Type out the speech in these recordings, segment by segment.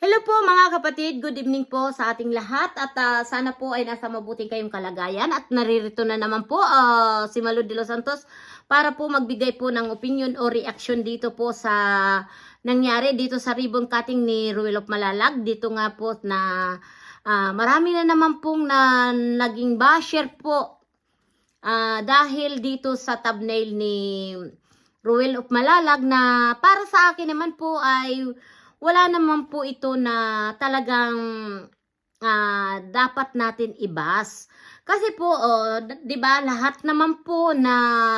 Hello po mga kapatid, good evening po sa ating lahat. At ah, sana po ay nasa mabuting kayong kalagayan. At naririto na naman po ah, si Malo de los Santos para po magbigay po ng opinion o reaction dito po sa nangyari dito sa ribbon cutting ni Ruel of Malalag. Dito nga po na ah, marami na naman pong na, naging basher po ah, dahil dito sa thumbnail ni Ruel of Malalag na para sa akin naman po ay wala naman po ito na talagang ah, dapat natin ibas. Kasi po, oh, 'di ba, lahat naman po na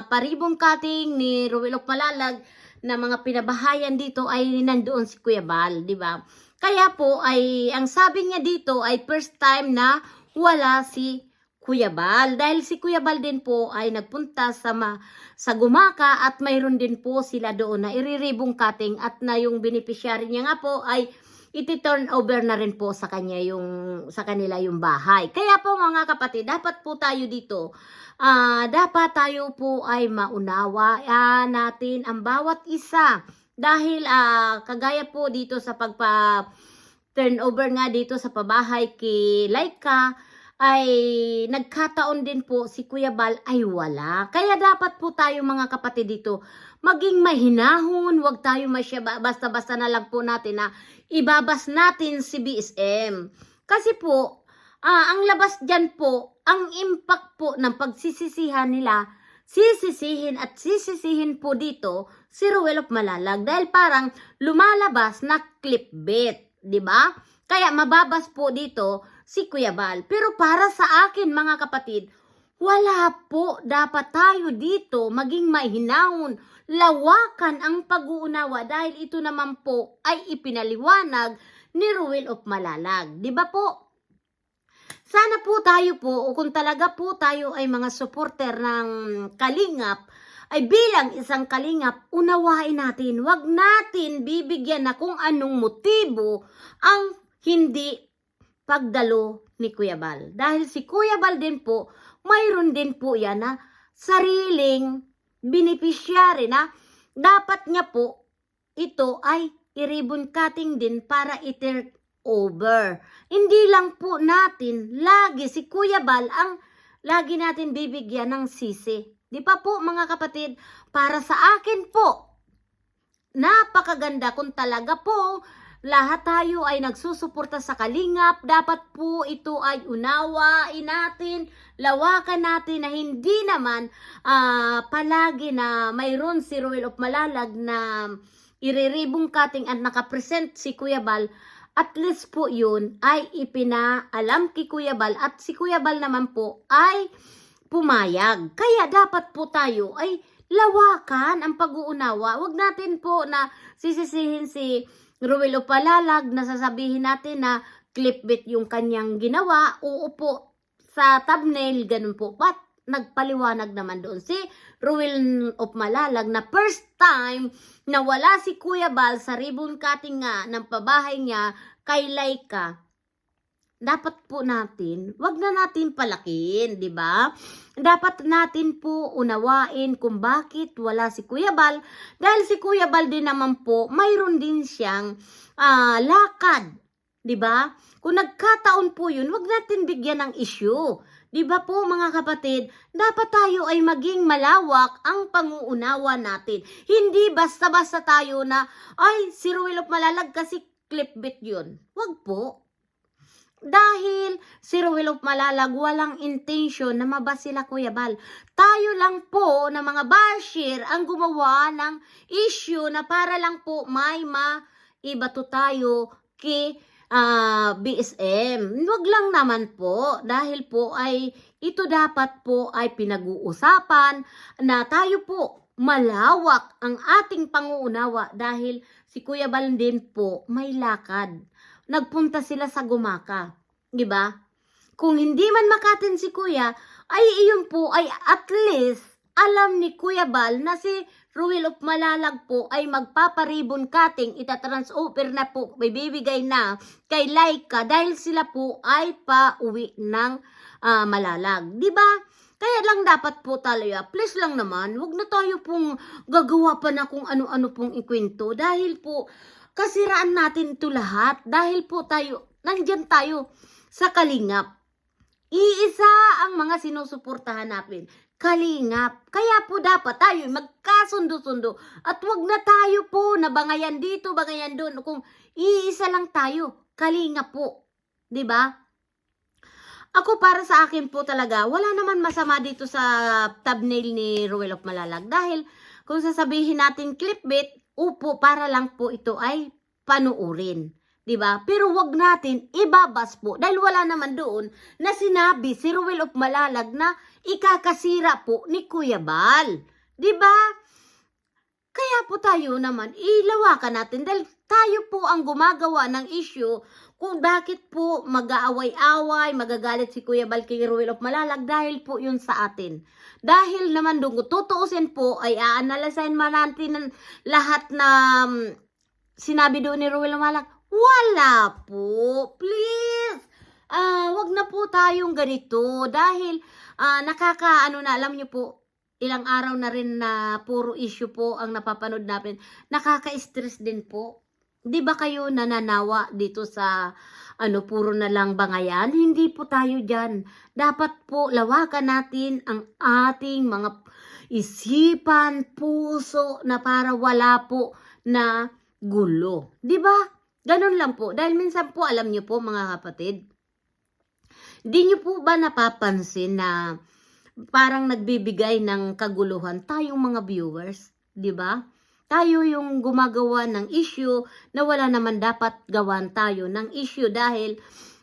paribong cutting ni Ruel of Malalag na mga pinabahayan dito ay nandoon si Kuya Bal, 'di ba? Kaya po ay ang sabi niya dito ay first time na wala si Kuya Bal dahil si Kuya Bal din po ay nagpunta sa ma, sa Gumaka at mayroon din po sila doon na iriribong cutting at na yung beneficiary niya nga po ay iti-turn over na rin po sa kanya yung sa kanila yung bahay. Kaya po mga kapatid, dapat po tayo dito ah dapat tayo po ay maunawa ah, natin ang bawat isa dahil ah, kagaya po dito sa pagpa turnover nga dito sa pabahay kay Laika ay nagkataon din po si Kuya Bal ay wala. Kaya dapat po tayo mga kapatid dito maging mahinahon, wag tayo masya basta-basta na lang po natin na ibabas natin si BSM. Kasi po, ah, ang labas dyan po, ang impact po ng pagsisisihan nila, sisisihin at sisisihin po dito si Ruel of Malalag dahil parang lumalabas na clickbait, di ba? Kaya mababas po dito si Kuya Bal. Pero para sa akin mga kapatid, wala po dapat tayo dito maging mahinahon, lawakan ang pag-uunawa dahil ito naman po ay ipinaliwanag ni Ruel of Malalag. Di ba po? Sana po tayo po, o kung talaga po tayo ay mga supporter ng Kalingap, ay bilang isang Kalingap, unawain natin. Huwag natin bibigyan na kung anong motibo ang hindi pagdalo ni Kuya Bal. Dahil si Kuya Bal din po, mayroon din po yan na sariling beneficiary na dapat niya po ito ay i-ribbon cutting din para i-turn over. Hindi lang po natin lagi si Kuya Bal ang lagi natin bibigyan ng sisi. Di pa po mga kapatid, para sa akin po, napakaganda kung talaga po lahat tayo ay nagsusuporta sa kalingap. Dapat po ito ay unawain natin, lawakan natin na hindi naman ah, palagi na mayroon si Royal of Malalag na iriribong cutting at nakapresent si Kuya Bal. At least po yun ay ipinaalam kay Kuya Bal at si Kuya Bal naman po ay pumayag. Kaya dapat po tayo ay lawakan ang pag-uunawa. Huwag natin po na sisisihin si Ruel o Palalag na sasabihin natin na clickbait yung kanyang ginawa. Oo po, sa thumbnail, ganun po. But, nagpaliwanag naman doon si Ruel of Malalag na first time na wala si Kuya Bal sa ribbon cutting nga ng pabahay niya kay Laika dapat po natin, wag na natin palakin, di ba? Dapat natin po unawain kung bakit wala si Kuya Bal. Dahil si Kuya Bal din naman po, mayroon din siyang ah, lakad, di ba? Kung nagkataon po yun, wag natin bigyan ng issue. Di ba po mga kapatid, dapat tayo ay maging malawak ang panguunawa natin. Hindi basta-basta tayo na, ay, si Ruel of Malalag kasi clipbait yun. Wag po. Dahil si Ruel of Malalag walang intention na maba sila Kuya Bal. Tayo lang po na mga bashir ang gumawa ng issue na para lang po may maibato tayo kay ah, BSM. Huwag lang naman po dahil po ay ito dapat po ay pinag-uusapan na tayo po malawak ang ating panguunawa dahil si Kuya Bal din po may lakad nagpunta sila sa gumaka. Di ba? Kung hindi man makatin si kuya, ay iyon po ay at least alam ni Kuya Bal na si Ruel of Malalag po ay magpaparibon cutting, itatransfer na po, may bibigay na kay Laika dahil sila po ay pauwi ng ah, Malalag. Ba? Kaya lang dapat po talaga, please lang naman, wag na tayo pong gagawa pa na kung ano-ano pong ikwento dahil po kasiraan natin ito lahat dahil po tayo, nandyan tayo sa kalingap. Iisa ang mga sinusuportahan natin. Kalingap. Kaya po dapat tayo magkasundo-sundo at wag na tayo po na bangayan dito, bangayan doon. Kung iisa lang tayo, kalingap po. 'Di ba? Ako para sa akin po talaga, wala naman masama dito sa thumbnail ni Ruel of Malalag. Dahil kung sasabihin natin clickbait, upo para lang po ito ay panuurin. 'di ba? Pero wag natin ibabas po dahil wala naman doon na sinabi si Ruel of Malalag na ikakasira po ni Kuya Bal. 'Di ba? Kaya po tayo naman ilawakan natin dahil tayo po ang gumagawa ng issue kung bakit po mag-aaway-away, magagalit si Kuya Bal kay Ruel of Malalag dahil po yun sa atin. Dahil naman doon, kung tutuusin po, ay aanalasain man natin ang lahat na um, sinabi doon ni Ruel of Malalag. Wala po. Please. Ah, wag na po tayong ganito dahil ah, nakaka ano na alam niyo po ilang araw na rin na puro issue po ang napapanood natin. Nakaka-stress din po. 'Di ba kayo nananawa dito sa ano puro na lang bangayan? Hindi po tayo diyan. Dapat po lawakan natin ang ating mga isipan, puso na para wala po na gulo. 'Di ba? Ganun lang po. Dahil minsan po, alam niyo po mga kapatid, di niyo po ba napapansin na parang nagbibigay ng kaguluhan tayong mga viewers, di ba? Tayo yung gumagawa ng issue na wala naman dapat gawan tayo ng issue dahil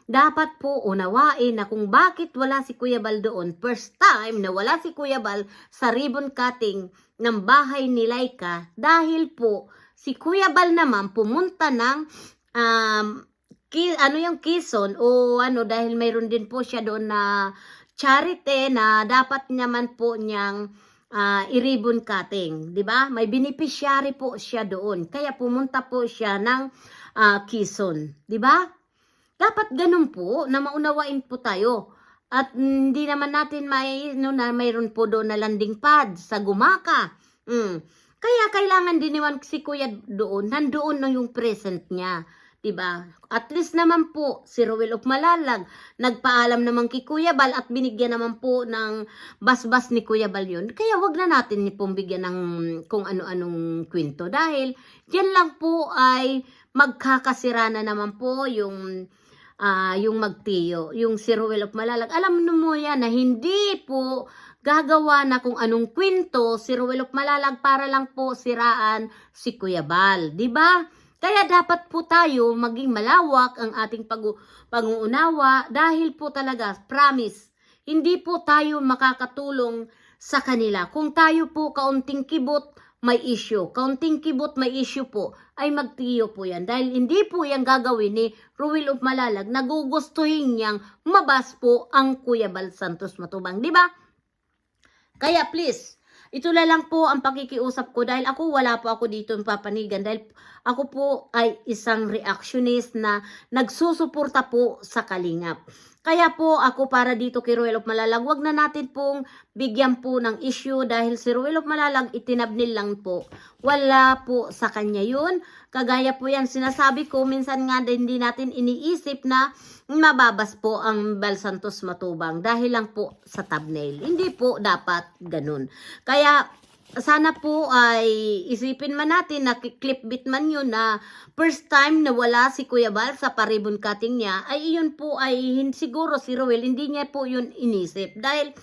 dapat po unawain na kung bakit wala si Kuya Bal doon. First time na wala si Kuya Bal sa ribbon cutting ng bahay ni Laika dahil po si Kuya Bal naman pumunta ng um, ki, ano yung Quezon o ano dahil mayroon din po siya doon na charity na dapat naman po niyang ah, i-ribbon cutting, 'di ba? May beneficiary po siya doon. Kaya pumunta po siya ng ah, Quezon, 'di ba? Dapat ganun po na maunawain po tayo. At hindi naman natin may no, na mayroon po doon na landing pad sa Gumaka. Mm. Kaya kailangan din naman si Kuya doon, nandoon na yung present niya. 'Di ba? At least naman po si Rowel of Malalag nagpaalam naman kay Kuya Bal at binigyan naman po ng basbas ni Kuya Bal yun. Kaya wag na natin pong bigyan ng kung ano-anong kwento dahil yan lang po ay magkakasira na naman po yung ah yung magtiyo, yung si Rowel of Malalag. Alam mo yan na hindi po gagawa na kung anong kwento si Rowel of Malalag para lang po siraan si Kuya Bal, ba? Kaya dapat po tayo maging malawak ang ating pag pag-uunawa dahil po talaga, promise, hindi po tayo makakatulong sa kanila. Kung tayo po kaunting kibot, may issue. Kaunting kibot, may issue po, ay magtiyo po yan. Dahil hindi po yan gagawin ni Ruel of Malalag na gugustuhin niyang mabas po ang Kuya Bal Santos Matubang. Ba? Kaya please, ito lang po ang pakikiusap ko dahil ako wala po ako dito yung papanigan dahil ako po ay isang reactionist na nagsusuporta po sa kalingap. Kaya po ako para dito kay Ruel of Malalag, wag na natin pong bigyan po ng issue dahil si Ruel of Malalag itinabnil lang po. Wala po sa kanya yun. Kagaya po yan sinasabi ko, minsan nga hindi natin iniisip na mababas po ang Bel Santos Matubang dahil lang po sa thumbnail. Hindi po dapat ganun. Kaya sana po ay isipin man natin na clipbit man yun na first time na wala si Kuya Bal sa paribon cutting niya ay iyon po ay siguro si Roel hindi niya po yun inisip. Dahil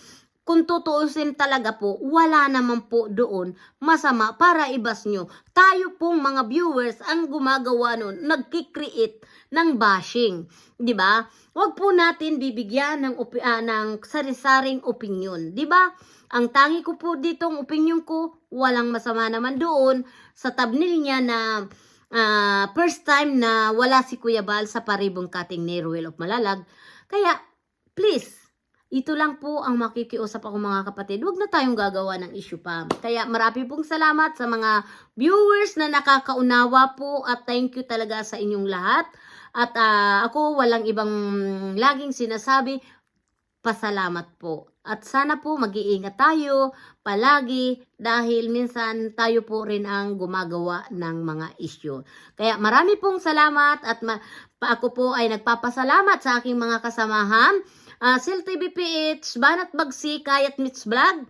kung tutuusin talaga po, wala naman po doon masama para ibas nyo. Tayo pong mga viewers ang gumagawa nun, nagkikreate ng bashing. ba? Huwag po natin bibigyan ng, ah, ng sari-saring opinion. ba? Ang tangi ko po ditong opinion ko, walang masama naman doon sa thumbnail niya na ah, first time na wala si Kuya Bal sa paribong cutting ni Ruel of Malalag. Kaya, please, ito lang po ang makikiusap ako mga kapatid. Huwag na tayong gagawa ng issue pa. Kaya marami pong salamat sa mga viewers na nakakaunawa po at thank you talaga sa inyong lahat. At ah, ako walang ibang laging sinasabi, pasalamat po. At sana po mag-iingat tayo palagi dahil minsan tayo po rin ang gumagawa ng mga issue. Kaya marami pong salamat at ma- ako po ay nagpapasalamat sa aking mga kasamahan. Uh, Sil TVPH, Banat Bagsi, Kayat Mitz Vlog,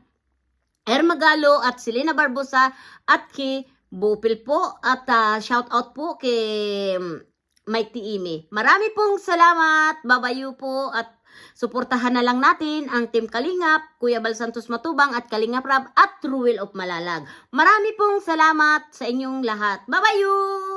Ermagalo at Selena Barbosa at kay Bupil po at ah, shout out po kay mm, Mike Tiimi. Marami pong salamat, babayu po at suportahan na lang natin ang Team Kalingap, Kuya Bal Santos Matubang at Kalingap Rab at Ruel of Malalag. Marami pong salamat sa inyong lahat. Babayu!